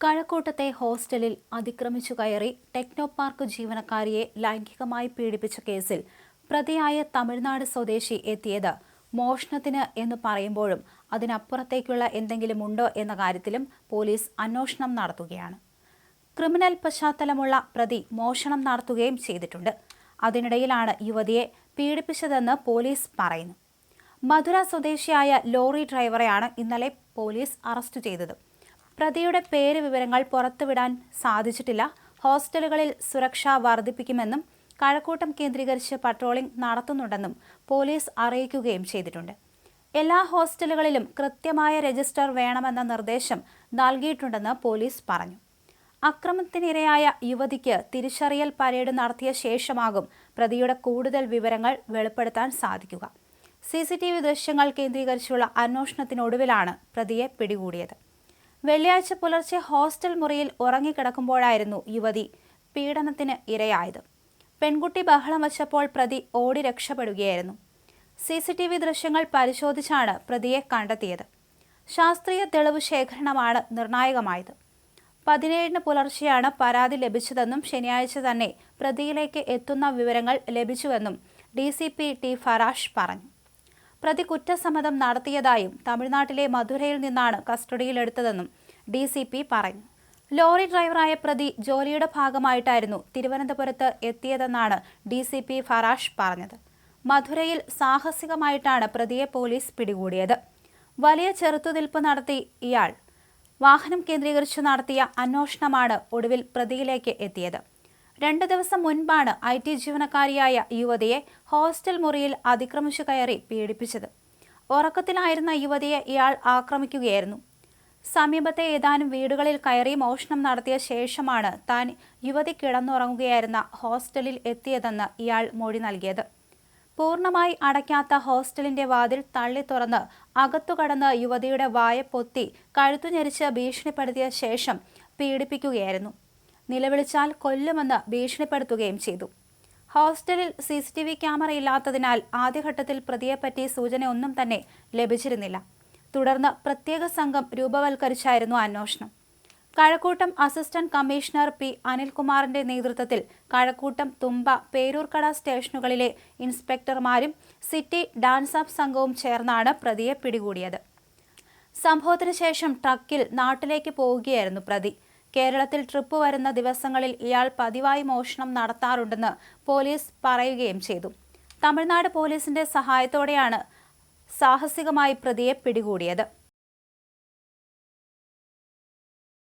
കഴക്കൂട്ടത്തെ ഹോസ്റ്റലിൽ അതിക്രമിച്ചു കയറി ടെക്നോ പാർക്ക് ജീവനക്കാരിയെ ലൈംഗികമായി പീഡിപ്പിച്ച കേസിൽ പ്രതിയായ തമിഴ്നാട് സ്വദേശി എത്തിയത് മോഷണത്തിന് എന്ന് പറയുമ്പോഴും അതിനപ്പുറത്തേക്കുള്ള എന്തെങ്കിലും ഉണ്ടോ എന്ന കാര്യത്തിലും പോലീസ് അന്വേഷണം നടത്തുകയാണ്. ക്രിമിനൽ പശ്ചാത്തലമുള്ള പ്രതി മോഷണം നടത്തുകയും ചെയ്തിട്ടുണ്ട്. അതിനിടയിലാണ് യുവതിയെ പീഡിപ്പിച്ചതെന്ന് പോലീസ് പറയുന്നു. മധുര സ്വദേശിയായ ലോറി ഡ്രൈവറെയാണ് ഇന്നലെ പോലീസ് അറസ്റ്റ് ചെയ്തത്. പ്രതിയുടെ പേര് വിവരങ്ങൾ പുറത്തുവിടാൻ സാധിച്ചിട്ടില്ല. ഹോസ്റ്റലുകളിൽ സുരക്ഷ വർദ്ധിപ്പിക്കുമെന്നും കഴക്കൂട്ടം കേന്ദ്രീകരിച്ച് പട്രോളിംഗ് നടത്തുന്നുണ്ടെന്നും പോലീസ് അറിയിക്കുകയും ചെയ്തിട്ടുണ്ട്. എല്ലാ ഹോസ്റ്റലുകളിലും കൃത്യമായ രജിസ്റ്റർ വേണമെന്ന നിർദ്ദേശം നൽകിയിട്ടുണ്ടെന്ന് പോലീസ് പറഞ്ഞു. അക്രമത്തിനിരയായ യുവതിക്ക് തിരിച്ചറിയൽ പരേഡ് നടത്തിയ ശേഷമാകും പ്രതിയുടെ കൂടുതൽ വിവരങ്ങൾ വെളിപ്പെടുത്താൻ സാധിക്കുക. സി സി ടി വി ദൃശ്യങ്ങൾ കേന്ദ്രീകരിച്ചുള്ള അന്വേഷണത്തിനൊടുവിലാണ് പ്രതിയെ പിടികൂടിയത്. വെള്ളിയാഴ്ച പുലർച്ചെ ഹോസ്റ്റൽ മുറിയിൽ ഉറങ്ങിക്കിടക്കുമ്പോഴായിരുന്നു യുവതി പീഡനത്തിന് ഇരയായത്. പെൺകുട്ടി ബഹളം വച്ചപ്പോൾ പ്രതി ഓടി രക്ഷപ്പെടുകയായിരുന്നു. സി സി ടി വി ദൃശ്യങ്ങൾ പരിശോധിച്ചാണ് പ്രതിയെ കണ്ടെത്തിയത്. ശാസ്ത്രീയ തെളിവ് ശേഖരണമാണ് നിർണായകമായത്. പതിനേഴിന് പുലർച്ചെയാണ് പരാതി ലഭിച്ചതെന്നും ശനിയാഴ്ച തന്നെ പ്രതിയിലേക്ക് എത്തുന്ന വിവരങ്ങൾ ലഭിച്ചുവെന്നും D C P T Farash പറഞ്ഞു. പ്രതി കുറ്റസമ്മതം നടത്തിയതായും തമിഴ്നാട്ടിലെ മധുരയിൽ നിന്നാണ് കസ്റ്റഡിയിലെടുത്തതെന്നും ഡി സി പി പറഞ്ഞു ലോറി ഡ്രൈവറായ പ്രതി ജോലിയുടെ ഭാഗമായിട്ടായിരുന്നു തിരുവനന്തപുരത്ത് എത്തിയതെന്നാണ് ഡി സി പി ഫറാഷ് പറഞ്ഞത്. മധുരയിൽ സാഹസികമായിട്ടാണ് പ്രതിയെ പോലീസ് പിടികൂടിയത്. വലിയ ചെറുത്തുനിൽപ്പ് നടത്തി ഇയാൾ. വാഹനം കേന്ദ്രീകരിച്ച് നടത്തിയ അന്വേഷണമാണ് ഒടുവിൽ പ്രതിയിലേക്ക് എത്തിയത്. രണ്ട് ദിവസം മുൻപാണ് ഐ ടി ജീവനക്കാരിയായ യുവതിയെ ഹോസ്റ്റൽ മുറിയിൽ അതിക്രമിച്ചു കയറി പീഡിപ്പിച്ചത്. ഉറക്കത്തിലായിരുന്ന യുവതിയെ ഇയാൾ ആക്രമിക്കുകയായിരുന്നു. സമീപത്തെ ഏതാനും വീടുകളിൽ കയറി മോഷണം നടത്തിയ ശേഷമാണ് താൻ യുവതി കിടന്നുറങ്ങുകയായിരുന്ന ഹോസ്റ്റലിൽ എത്തിയതെന്ന് ഇയാൾ മൊഴി നൽകിയത്. പൂർണമായി അടയ്ക്കാത്ത ഹോസ്റ്റലിന്റെ വാതിൽ തള്ളി തുറന്ന് അകത്തു കടന്ന് യുവതിയുടെ വായ പൊത്തി കഴുത്തു ഞെരിച്ച് ഭീഷണിപ്പെടുത്തിയ ശേഷം പീഡിപ്പിക്കുകയായിരുന്നു. നിലവിളിച്ചാൽ കൊല്ലുമെന്ന് ഭീഷണിപ്പെടുത്തുകയും ചെയ്തു. ഹോസ്റ്റലിൽ C C T V camera ഇല്ലാത്തതിനാൽ ആദ്യഘട്ടത്തിൽ പ്രതിയെപ്പറ്റി സൂചനയൊന്നും തന്നെ ലഭിച്ചിരുന്നില്ല. തുടർന്ന് പ്രത്യേക സംഘം രൂപവൽക്കരിച്ചായിരുന്നു അന്വേഷണം. കഴക്കൂട്ടം അസിസ്റ്റന്റ് കമ്മീഷണർ പി അനിൽകുമാറിന്റെ നേതൃത്വത്തിൽ കഴക്കൂട്ടം തുമ്പ പേരൂർക്കട സ്റ്റേഷനുകളിലെ ഇൻസ്പെക്ടർമാരും സിറ്റി ഡാൻസ് അപ്പ് സംഘവും ചേർന്നാണ് പ്രതിയെ പിടികൂടിയത്. സംഭവത്തിന് ശേഷം ട്രക്കിൽ നാട്ടിലേക്ക് പോവുകയായിരുന്നു പ്രതി. കേരളത്തിൽ ട്രിപ്പ് വരുന്ന ദിവസങ്ങളിൽ ഇയാൾ പതിവായി മോഷണം നടത്താറുണ്ടെന്ന് പോലീസ് പറയുകയും ചെയ്തു. തമിഴ്നാട് പോലീസിന്റെ സഹായത്തോടെയാണ് സാഹസികമായി പ്രതിയെ പിടികൂടിയത്.